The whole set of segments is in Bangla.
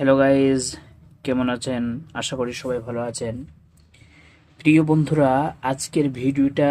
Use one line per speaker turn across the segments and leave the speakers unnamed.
হ্যালো গাইজ কেমন আছেন? আশা করি সবাই ভালো আছেন। প্রিয় বন্ধুরা, আজকের ভিডিওটা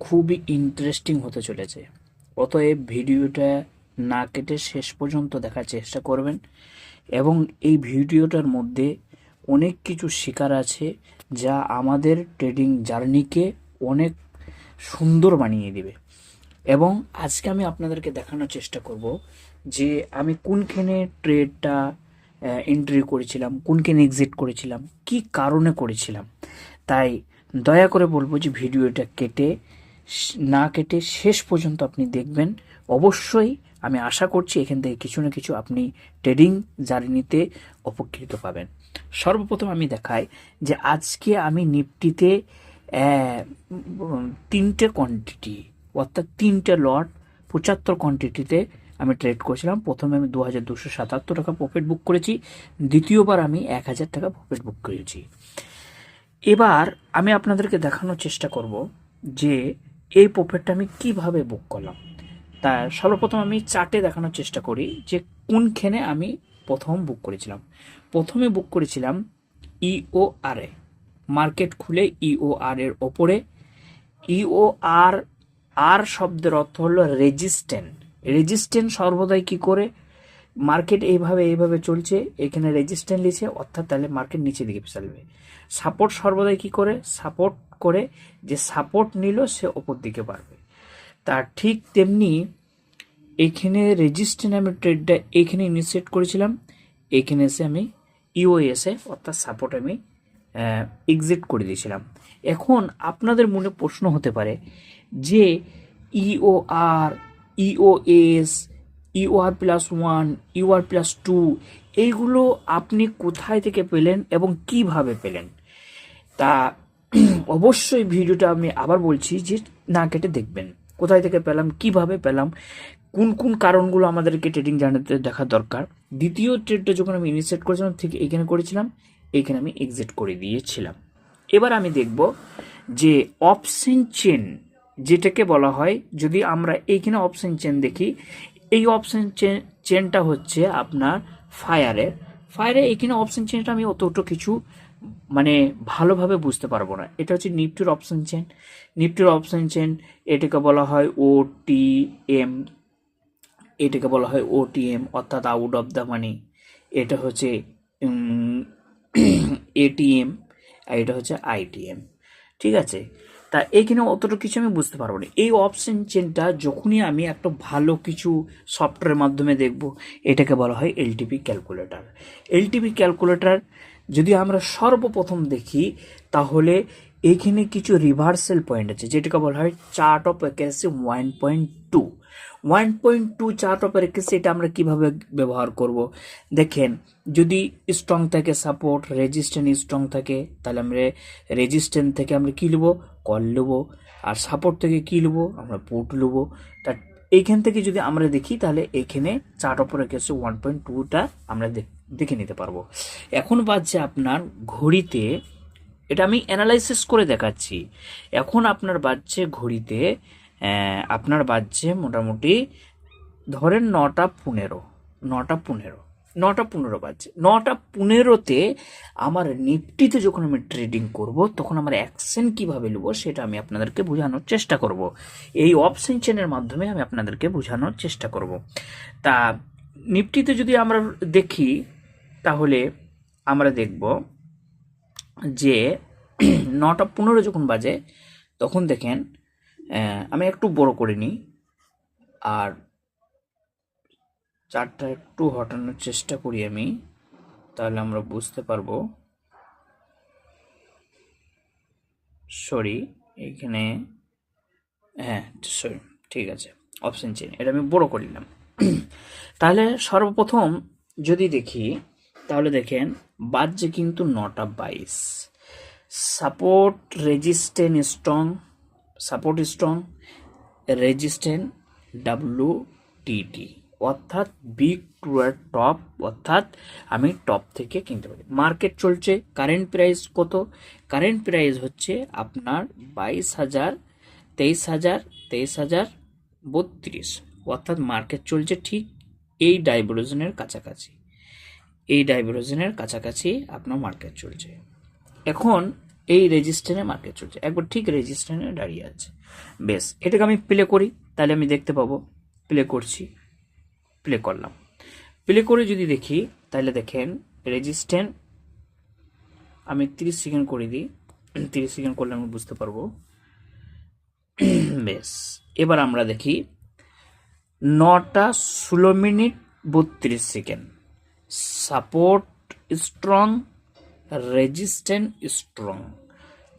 খুবই ইন্টারেস্টিং হতে চলেছে। অতএব ভিডিওটা না কেটে শেষ পর্যন্ত দেখার চেষ্টা করবেন এবং এই ভিডিওটার মধ্যে অনেক কিছু শেখার আছে যা আমাদের ট্রেডিং জার্নিকে অনেক সুন্দর বানিয়ে দিবে। এবং আজকে আমি আপনাদেরকে দেখানোর চেষ্টা করব যে আমি কোনখানে ট্রেডটা এন্ট্রি করেছিলাম, কোনখানে এক্সিট করেছিলাম, কি কারণে করেছিলাম। তাই দয়া করে বলব যে ভিডিওটা কেটে, না কেটে শেষ পর্যন্ত আপনি দেখবেন। অবশ্যই আমি আশা করছি এখান থেকে কিছু না কিছু আপনি ট্রেডিং জার্নিতে উপকৃত পাবেন। সর্বপ্রথম আমি দেখাই যে আজকে আমি নিফটিতে তিনটে কোয়ান্টিটি অর্থাৎ তিনটে লট পঁচাত্তর কোয়ান্টিটিতে আমি ট্রেড করেছিলাম। প্রথমে আমি দু হাজার দুশো সাতাত্তর টাকা প্রফিট বুক করেছি। দ্বিতীয়বার আমি এক হাজার টাকা প্রফিট বুক করেছি। এবার আমি আপনাদেরকে দেখানোর চেষ্টা করব যে এই প্রফিটটা আমি কীভাবে বুক করলাম। তা সর্বপ্রথম আমি চার্টে দেখানোর চেষ্টা করি যে কোনখানে আমি প্রথম বুক করেছিলাম। প্রথমে বুক করেছিলাম ইও আর এ। মার্কেট খুলে ইও আর এর ওপরে। ইও আর আর শব্দের অর্থ হলো রেজিস্ট্যান্ট রেজিস্ট্যান্ট সর্বদাই কি করে? মার্কেট এইভাবে এইভাবে চলছে, এখানে রেজিস্ট্যান্ট লিছে, অর্থাৎ তাহলে মার্কেট নিচে দিকে চালবে সাপোর্ট সর্বদাই কি করে? সাপোর্ট করে যে সাপোর্ট নিল, সে ওপর দিকে বাড়বে। তার ঠিক তেমনি এখানে রেজিস্ট্যান্ট আমি ট্রেডটা এখানে ইনিশিয়েট করেছিলাম, এখানে এসে আমি ইউএসএ অর্থাৎ সাপোর্ট আমি এক্সিট করে দিয়েছিলাম। এখন আপনাদের মনে প্রশ্ন হতে পারে যে E E O R E O S U R plus one U R plus two এইগুলো আপনি কোথায় থেকে পেলেন এবং কীভাবে পেলেন? তা অবশ্যই ভিডিওটা আমি আবার বলছি যে না কেটে দেখবেন। কোথায় থেকে পেলাম, কীভাবে পেলাম, কোন কোন কারণগুলো আমাদেরকে ট্রেডিং জানাতে দেখা দরকার। দ্বিতীয় ট্রেডটা যখন আমি ইনিশিয়েট করেছিলাম, ঠিক এখানে করেছিলাম এখানে আমি এক্সিট করে দিয়েছিলাম। এবার আমি দেখব যে অপশন চেন যেটাকে বলা হয়, যদি আমরা এইখানে অপশন চেন দেখি, এই অপশন চেন চেনটা হচ্ছে আপনার ফায়ারের ফায়ারে এইখানে অপশন চেনটা আমি অতটা কিছু মানে ভালোভাবে বুঝতে পারব না। এটা হচ্ছে নিফটির অপশন চেন নিফটির অপশন চেন এটাকে বলা হয় ও টি এম এটাকে বলা হয় ওটিএম অর্থাৎ আউট অফ দ্য মানি এটা হচ্ছে এটিএম আর এটা হচ্ছে আইটিএম ঠিক আছে? তা এখানে অতটা কিছু আমি বুঝতে পারব না। এই অপশন চেনটা যখনই আমি একটা ভালো কিছু সফটওয়্যারের মাধ্যমে দেখব, এটাকে বলা হয় এলটিপি ক্যালকুলেটর এলটিপি ক্যালকুলেটার যদি আমরা সর্বপ্রথম দেখি, তাহলে এইখানে কিছু রিভার্সাল পয়েন্ট আছে, যেটাকে বলা হয় chart of accuracy one point two one point two chart of accuracy এটা আমরা কীভাবে ব্যবহার করব? দেখেন, যদি স্ট্রং থাকে সাপোর্ট রেজিস্ট্যান্ট স্ট্রং থাকে, তাহলে আমরা রেজিস্ট্যান্ট থেকে আমরা কী নেব কল নেব আর সাপোর্ট থেকে কী নেব আমরা পুট নেব তা এইখান থেকে যদি আমরা দেখি, তাহলে এখানে chart of accuracy one point টুটা আমরা দেখে নিতে পারব। এখন বাজছে আপনার ঘড়িতে এটা আমি অ্যানালাইসিস করে দেখাচ্ছি। এখন আপনার বাজছে ঘড়িতে আপনার বাজছে মোটামুটি ধরেন নটা পনেরো নটা পনেরো নটা পনেরো বাজছে। নটা পনেরোতে আমার নিফটিতে যখন আমি ট্রেডিং করব, তখন আমার অ্যাকশন কীভাবে নেব সেটা আমি আপনাদেরকে বোঝানোর চেষ্টা করব। এই অপশন চেনের মাধ্যমে আমি আপনাদেরকে বোঝানোর চেষ্টা করব। তা, নিফটিতে যদি আমরা দেখি, তাহলে আমরা দেখব যে, নটা পনেরো যখন বাজে, তখন দেখেন আমি একটু বড় করে নিই, আর চারটা একটু হটানোর চেষ্টা করি আমি, তাহলে আমরা বুঝতে পারব। সরি, এখানে হ্যাঁ সরি, ঠিক আছে, অপশন চেন এটা আমি বড় করে নিলাম। তাহলে সর্বপ্রথম যদি দেখি, তাহলে দেখেন বাজছে কিন্তু নটা বাইশ। Support resistant strong, support strong resistant W T T অর্থাৎ বিগ টুয়ার টপ, অর্থাৎ আমি টপ থেকে কিনতে পারি। মার্কেট চলছে, কারেন্ট প্রাইস কত? কারেন্ট প্রাইস হচ্ছে আপনার বাইশ হাজার, তেইশ হাজার তেইশ হাজার বত্রিশ। অর্থাৎ মার্কেট চলছে ঠিক এই ডাইভারশনের কাছাকাছি। এই ডাইভারজনের কাছাকাছি আপনার মার্কেট চলছে। এখন এই রেজিস্ট্যান্টে মার্কেট চলছে। একবার ঠিক রেজিস্ট্যান্টে দাঁড়িয়ে আছে। বেশ, এটাকে আমি প্লে করি, তাহলে আমি দেখতে পাবো। প্লে করছি প্লে করলাম। প্লে করে যদি দেখি, তাহলে দেখেন রেজিস্ট্যান্ট, আমি তিরিশ সেকেন্ড করে দিই। তিরিশ সেকেন্ড করলে আমি বুঝতে পারব। বেশ, এবার আমরা দেখি নটা ষোলো মিনিট বত্রিশ second support strong resistant strong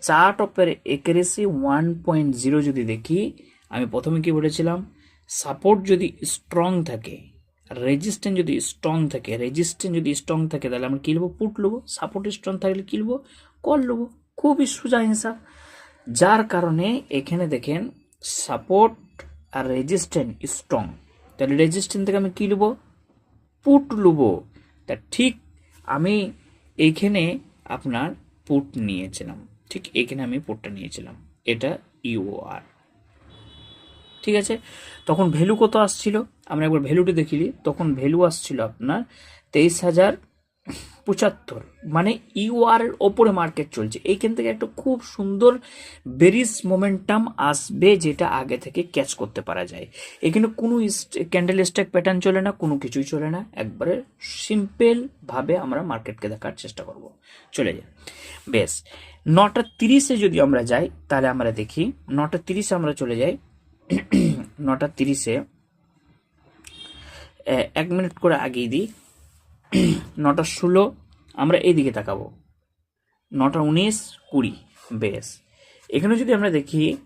chart অফের একারেসি ওয়ান পয়েন্ট জিরো যদি দেখি, আমি প্রথমে কি বলেছিলাম? সাপোর্ট যদি স্ট্রং থাকে রেজিস্ট্যান্ট যদি স্ট্রং থাকে রেজিস্ট্যান্ট যদি স্ট্রং থাকে, তাহলে আমরা কী পুট নেব সাপোর্ট স্ট্রং থাকলে কী কল নেব খুবই সোজা হিসাব যার কারণে এখানে দেখেন সাপোর্ট আর রেজিস্ট্যান্ট স্ট্রং তাহলে রেজিস্ট্যান্ট থেকে আমি কী পুট নেব তা ঠিক আমি এইখানে আপনার পুট নিয়েছিলাম। ঠিক এখানে আমি পুটটা নিয়েছিলাম। এটা ইউআর ঠিক আছে? তখন ভ্যালু কত আসছিল? আমরা একবার ভ্যালুটি দেখিলি তখন ভ্যালু আসছিল আপনার তেইশ হাজার পঁচাত্তর। মানে ইউআর এর ওপরে মার্কেট চলছে। এইখান থেকে একটা খুব সুন্দর বেরিস মোমেন্টাম আসবে যেটা আগে থেকে ক্যাচ করতে পারা যায়। এখানে কোনো ক্যান্ডেল স্ট্যাক প্যাটার্ন চলে না, কোনো কিছুই চলে না। একবারে সিম্পল ভাবে আমরা মার্কেটকে দেখার চেষ্টা করব। চলে যাই। বেশ, নটা তিরিশে যদি আমরা যাই, তাহলে আমরা দেখি, নটা তিরিশে আমরা চলে যাই। নটা তিরিশে এক মিনিট করে আগিয়ে দিই। নটা ষোলো, আমরা এইদিকে তাকাবো। নটা উনিশ, কুড়ি, বেশ। এখানে যদি আমরা দেখি,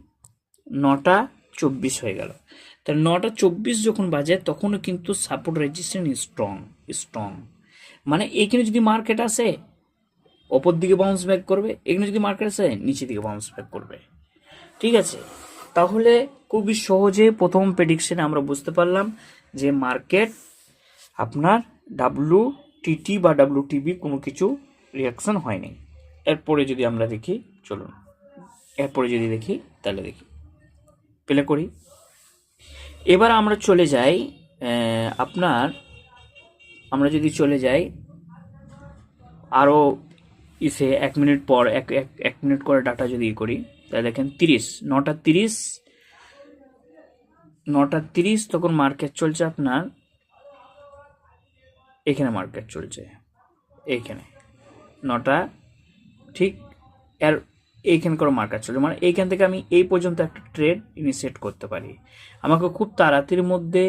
নটা চব্বিশ হয়ে গেল। তাহলে নটা চব্বিশ যখন বাজে, তখনও কিন্তু সাপোর্ট রেজিস্ট্যান্ট স্ট্রং স্ট্রং মানে এইখানে যদি মার্কেট আসে, ওপর দিকে বাউন্স ব্যাক করবে। এখানে যদি মার্কেট আসে, নিচের দিকে বাউন্স ব্যাক করবে। ঠিক আছে? তাহলে খুবই সহজে প্রথম প্রেডিকশানে আমরা বুঝতে পারলাম যে মার্কেট আপনার ডাব্লু টিটি বা ডাব্লু টিভি কোনো কিছু রিয়াকশন হয়নি। এরপরে যদি আমরা দেখি, চলুন। এরপরে যদি দেখি, তাহলে দেখি। প্লে করি। এবার আমরা চলে যাই আপনার, আমরা যদি চলে যাই আরও ইসে এক মিনিট পর, এক এক মিনিট করে ডাটা যদি ই করি, তাহলে দেখেন তিরিশ, নটা তিরিশ নটা তিরিশ, তখন মার্কেট চলছে আপনার এখানে মার্কেট চলছে। এইখানে। নটা, ঠিক এর এইখান করে মার্কেট চলছে। মানে এইখান থেকে আমি এই পর্যন্ত একটা ট্রেড ইনিশিয়েট করতে পারি। আমাকে খুব তাড়াতাড়ির মধ্যে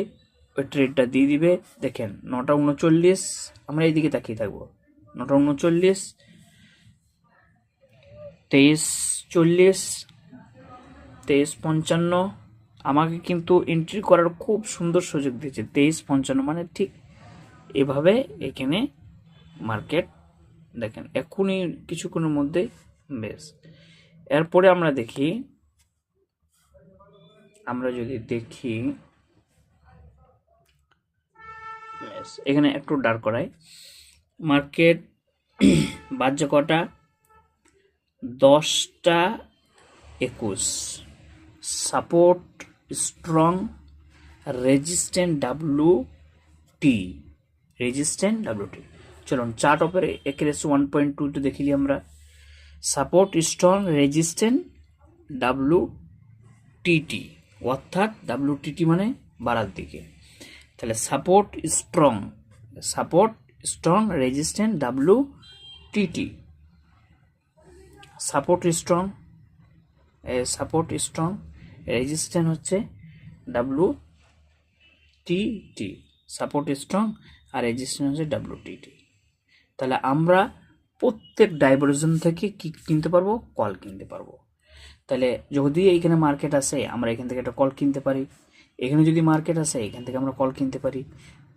ওই ট্রেডটা দিয়ে দিবে। দেখেন, নটা উনচল্লিশ, আমরা এইদিকে তাকিয়ে থাকব। নটা উনচল্লিশ, তেইশ চল্লিশ, তেইশ পঞ্চান্ন। আমাকে কিন্তু এন্ট্রি করার খুব সুন্দর সুযোগ দিয়েছে, তেইশ পঞ্চান্ন। মানে ঠিক এভাবে এখানে মার্কেট দেখেন, এখনই কিছুক্ষণের মধ্যে বেশ। এরপরে আমরা দেখি, আমরা যদি দেখি এখানে একটু ডার করাই। মার্কেট বাজ্য কটা? দশটা একুশ। Support strong resistant W T resistant W T চলুন চার্ট অফের accuracy one point two two দেখিলি আমরা। Support strong resistant W T T অর্থাৎ ডাব্লু টিটি মানে বাড়ার দিকে। তাহলে support strong support strong resistant W T T support strong support strong resistant হচ্ছে W T T support strong আর রেজিস্ট্যান্ট হচ্ছে টি তাহলে আমরা প্রত্যেক ডাইভারজন থেকে কি কিনতে পারব? কল কিনতে পারব। তাহলে যদি এইখানে মার্কেট আসে আমরা এখান থেকে একটা কল কিনতে পারি। এখানে যদি মার্কেট আসে এখান থেকে আমরা কল কিনতে পারি।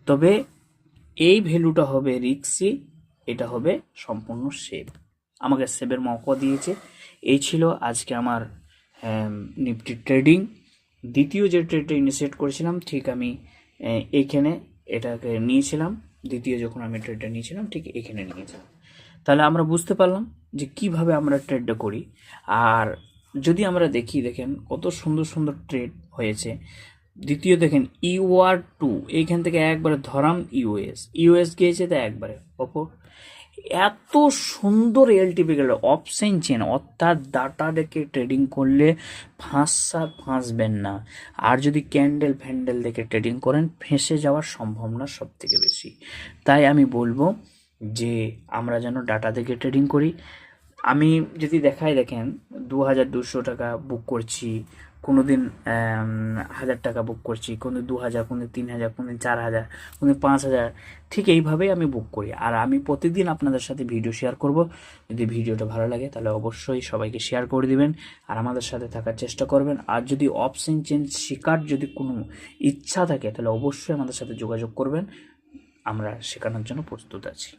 তবে এই ভ্যালুটা হবে রিক্সি এটা হবে সম্পূর্ণ সেভ আমাকে সেভের মৌকা দিয়েছে। এই ছিল আজকে আমার নিফটি ট্রেডিং দ্বিতীয় যে ট্রেডটা ইনিশিয়েট করেছিলাম, ঠিক আমি এইখানে এটাকে নিয়েছিলাম, দ্বিতীয় যখন আমি ট্রেডটা নিয়েছিলাম, ঠিক এখানে নিয়েছিলাম। তাহলে আমরা বুঝতে পারলাম যে কীভাবে আমরা ট্রেডটা করি। আর যদি আমরা দেখি, দেখেন কত সুন্দর সুন্দর ট্রেড হয়েছে। দ্বিতীয় দেখেন ইউআর টু এইখান থেকে একবারে ধরাম ইউএস ইউএস গিয়েছে তো একবারে ওপো এত সুন্দর এলটিপি গেল। অপশন চেন অর্থাৎ ডাটা দেখে ট্রেডিং করলে ফাঁসা ফাঁসবেন না। আর যদি ক্যান্ডেল ফ্যান্ডেল দেখে ট্রেডিং করেন, ফেঁসে যাওয়ার সম্ভাবনা সব থেকে বেশি। তাই আমি বলব যে, আমরা যেন ডাটা দেখে ট্রেডিং করি। আমি যদি দেখাই দেখেন দু হাজার দুশো টাকা বুক করছি কোনো দিন হাজার টাকা বুক করছি কোনো দু হাজার কোনো তিন হাজার কোনো চার হাজার কোনো পাঁচ হাজার। ঠিক এইভাবেই আমি বুক করি। আর আমি প্রতিদিন আপনাদের সাথে ভিডিও শেয়ার করব। যদি ভিডিওটা ভালো লাগে, তাহলে অবশ্যই সবাইকে শেয়ার করে দিবেন আর আমাদের সাথে থাকার চেষ্টা করবেন। আর যদি অপশন চেঞ্জ শেখার যদি কোনো ইচ্ছা থাকে, তাহলে অবশ্যই আমাদের সাথে যোগাযোগ করবেন। আমরা শেখানোর জন্য প্রস্তুত আছি।